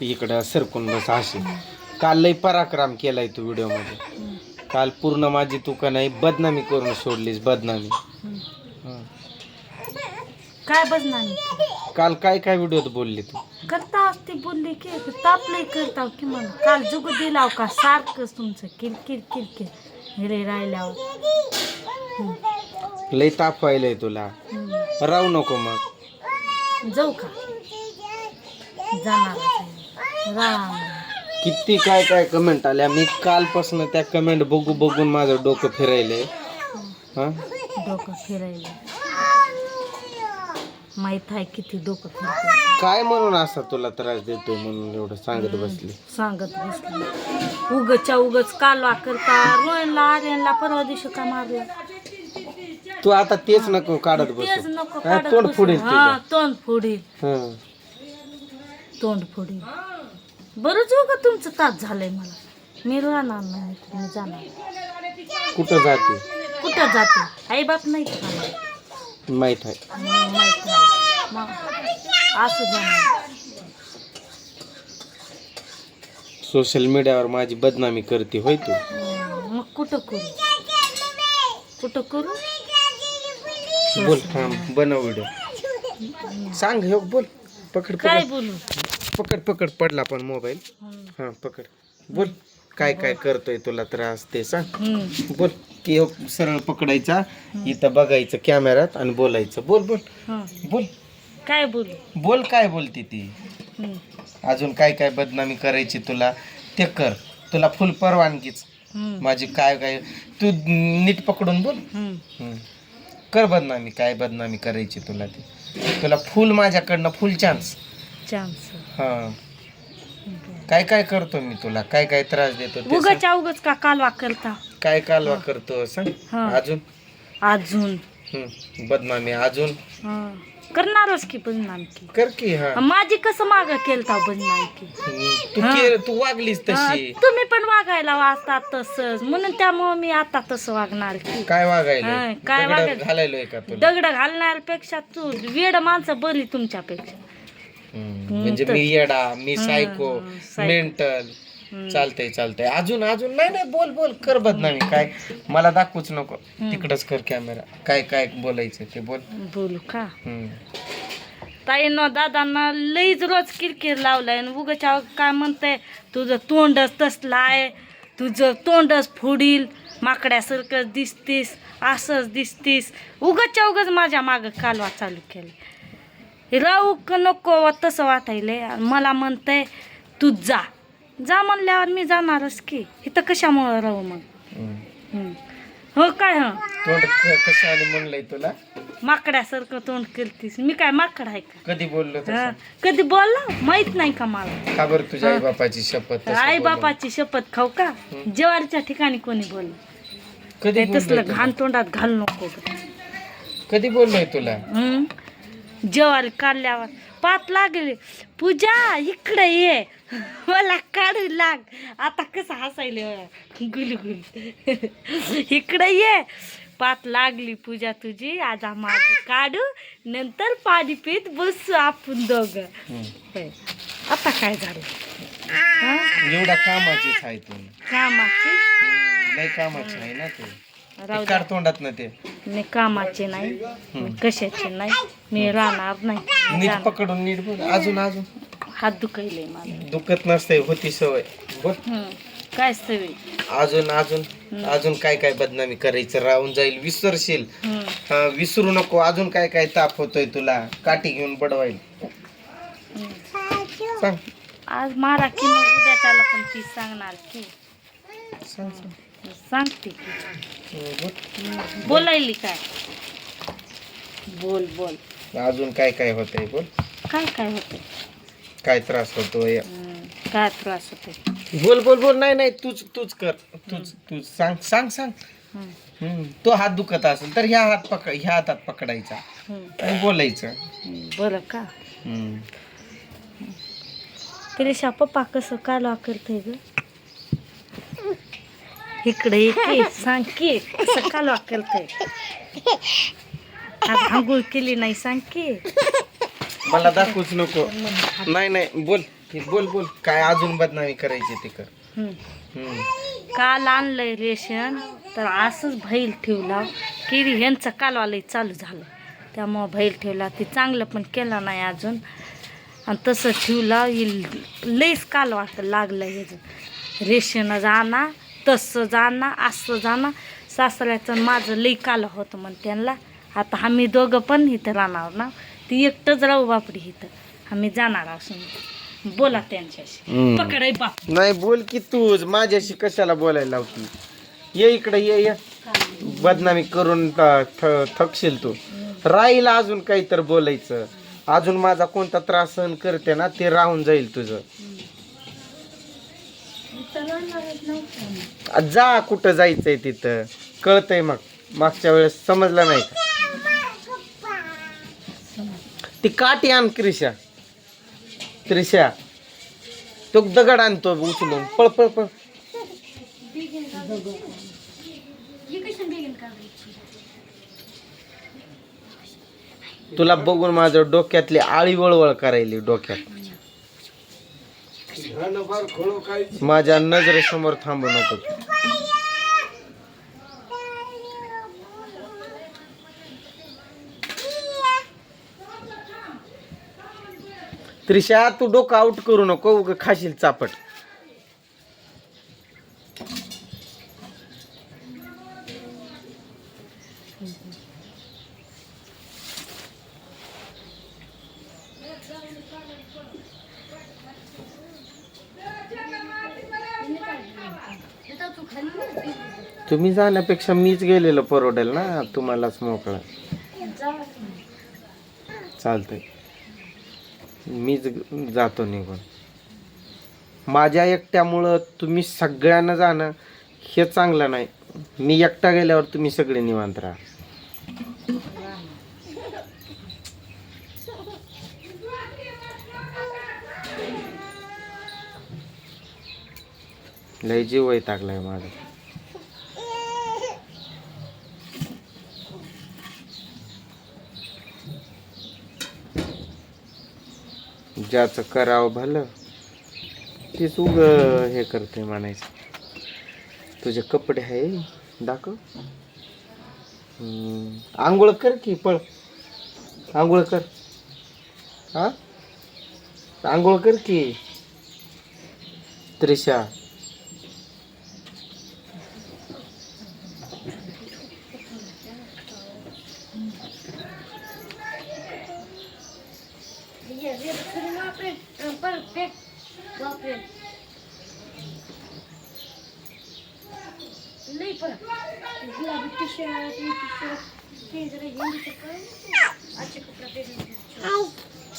इकडं सरकून बस अशी. काल लय पराक्रम केलाय तू व्हिडिओमध्ये काल पूर्ण माझी तू का नाही बदनामी करून सोडलीस बदनामी. हं. काय बसणार काल काय काय व्हिडिओत बोलली तू? करता असते बोलले की तापले करता की मला काल जुग दिलाव का सारखंच तुमचं किरकिर किरकिर हिरे राहिल्यावर. हम्म, लय ताप व्हायलाय तुला. हम्म. राहू नको मग. जाऊ का? जाणार. राम. किती काय काय कमेंट आल्या? मी कालपासून त्या कमेंट बघू बघून माझं डोकं फिरायलंय. हा? डोकं फिरायला माहीत आहे किती डोकं फिरतं काय म्हणून असा तुला त्रास देतोय म्हणून एवढं सांगत बसली? सांगत बसली. उगच्या उगच कालवा करता रोहनला आर्यनला परवा दिवशी का मारला? तू आता तेच नको काढत तेच बसू नको हा, काढत तोंड बसू. फुडेल हा तोंड फोडील. हं. तोंड फोडील. बरंच उग तुमचं तास झालंय मला. मी राहणार नाही मी जाणार कुठं जाते? कुठं जाते? आई बाप नाही का? माहीत आहे. माहीत आहे मग असं जाणार सोशल मीडियावर माझी बदनामी करते होय तू? मग कुठं करू? कुठं करू? बोल हा बनव व्हिडिओ सांग हे बोल पकड काय पकड बोलू? पकड पकड पडला पण मोबाईल. हा पकड. बोल काय काय करतोय तुला त्रास ते सांग. बोल की ह्यो सरळ पकडायचा इथं बघायचं कॅमेऱ्यात आणि बोलायचं. बोल बोल. हं. बोल. काय बोलू? बोल काय बोलते ती. अजून काय काय बदनामी करायची तुला? ते कर. तुला फुल परवानगीच. माझी काय काय? तू नीट पकडून बोल. कर बदनामी. काय बदनामी करायची तुला ती? तुला फुल माझ्याकडनं फुल चान्स चान्स हा काय काय करतो मी तुला काय काय त्रास देतो ते सांग. उगाच्या उगाच का कालवा करता काय कालवा करतो सांग हा. अजून अजून हम्म. बदनामी अजून हं. करणारच की बदनाम की कर की हा माझी कसं माग केलता बदनाम की हम्म. तू हा. तू वागलीस तशी तुम्ही पण वागायला वाचता तसंच म्हणून त्यामुळं मी आता तसं वागणार की काय वागायला काय दगड वागायला? घालायलोय का तुला दगड घालण्यापेक्षा तू वेड माणसं बरी तुमच्यापेक्षा. म्हणजे मी येडा मी सायको. मेंटल. चालतंय चालतंय. अजून अजून नाही नाही बोल बोल. कर बदनामी. काय? मला दाखवूच नको. तिकडच कर कॅमेरा काय काय बोलायचं ते बोल. बोलू का. ताईनं दादांना लईच रोज किरकिर लावलाय आणि उगाच्या काय म्हणताय? तुझं तोंडच तसलं आहे. तुझं तोंडच फोडील. माकड्यासारखं दिसतीस असंच दिसतीस. उगाच्या उगाच माझ्या मागं कालवा चालू केलं राहू का नको वा तसं वाटायलंय. आणि मला म्हणतंय तू जा. जा म्हणल्यावर मी जाणारच की. इथं कशामुळं राहू मग? हम्म. हो काय हं? तोंड म्हणलंय तुला? माकड्यासारखं तोंड करतीस मी काय माकड आहे का? कधी बोललो हा. तसं कधी बोलला? माहीत नाही का मला? का बरं तुझ्या आई बापाची शपथ तसं आई? बापाची शपथ खाऊ का? जेवारीच्या ठिकाणी कोणी बोललं? कधी ते तसलं घाण तोंडात घाल नको? कधी बोललोय तुला? हं? जेवारी काढल्यावर. पात लागली. पूजा इकडे ये. मला काढू लाग. आता कसं हसायले? गुलू गुल. इकडे ये. पात लागली पूजा तुझी. आज माझी काढू. नंतर पाणी पित बसू आपण दोघं. आता काय झालं? हा? एवढा कामाचीच आहे तू. कामाची? हम्म, लय कामाची आहे ना तू. तोंडात ना ते. मी कामाची नाही मी कशाची नाही मी राहणार नाही. नीट. पकडून नीट बोल. अजून अजून. हात दुखायले मला. दुखत नसते होती सवय. बोल. हं. काय सवय? अजून अजून. अजून काय काय बदनामी करायचं? राहून जाईल विसरशील. हं. हा, विसरू नको. अजून काय काय ताप होतोय तुला? काठी घेऊन बडवाईल सांग. आज मारा की मग उद्याच्याला पण ती सांगणार की. सांग सांग. सांगते. की. बोलायली काय? बोल बोल. अजून काय काय होतंय बोल? काय काय होते काय त्रास होतोय? काय त्रास होते बोल बोल बोल. नाही नाही. तूच तूच कर. तूच तूच. सांग सांग सांग. तो हात दुखत असेल तर ह्या हात पकड ह्या हातात पकडायचा. आणि बोलायचं. बरं का? हम्म. त्रिशा पप्पा कसं कालवा करते ग? इकडे की सांग की कसं कालवा करते आज आंघोळ केली नाही सांग की. मला दाखवूच नको. नाही नाही बोल. ते बोल बोल. काय अजून बदनामी करायची ते कर. हम्म. हम्म. काल आणलंय रेशन तर असंच बैल ठेवला. की ह्यांचं कालवालंही चालू झालं. त्यामुळं बैल ठेवला. ते चांगलं पण केलं नाही अजून. आणि तसं ठेवला लईच कालवा लागलं ह्याचं रेशन जाणा तसं जाणा असं जाणा. सासऱ्याचं माझं लई कालवा होतं मग त्यांना. आता आम्ही दोघं पण इथं राहणार ना. ती एकटंच राहू बापडी इथं. आम्ही जाणार असून. बोला त्यांच्याशी. पकडाय बाप. नाही बोल की तूच. माझ्याशी कशाला बोलायला लावती? ये इकडे ये ये. बदनामी करून थकशील तू. राहील अजून काही तर बोलायचं. अजून माझा कोणता त्रास सहन करते ना ते राहून जाईल तुझं. जा कुठं जायचंय तिथं. कळतंय मग. मागच्या वेळेस समजलं नाही का? ती काठी आण क्रिशा त्रिशा. तो दगड आणतो उचलून. पळ पळ पळ. तुला बघून माझं डोक्यातली आळी वळवळ करायली डोक्यात. माझ्या नजरेसमोर थांबू नको. त्रिशा तू डोकं आउट करू नको उग खाशील चापट. तुम्ही जाण्यापेक्षा मीच गेलेलो परवडेल ना? तुम्हालाच मोकळा. चालतंय. मीच जातो निघून. माझ्या एकट्यामुळं तुम्ही सगळ्यांना जाणं हे चांगलं नाही. मी एकटा गेल्यावर तुम्ही सगळे निवांत राहा. लय जीव वैतागलाय माझा. ज्याचं करावं भलं तीच उग हे करते म्हणायचं. तुझे कपडे आहे दाखव. हम्म, आंघोळ कर की पळ. आंघोळ कर. हा? आंघोळ कर की. त्रिशा. बापरे बापरे नाही पण गुलाबी टी शर्ट टी शर्ट ते जरा हिंदी अच्छे कपडा पेरून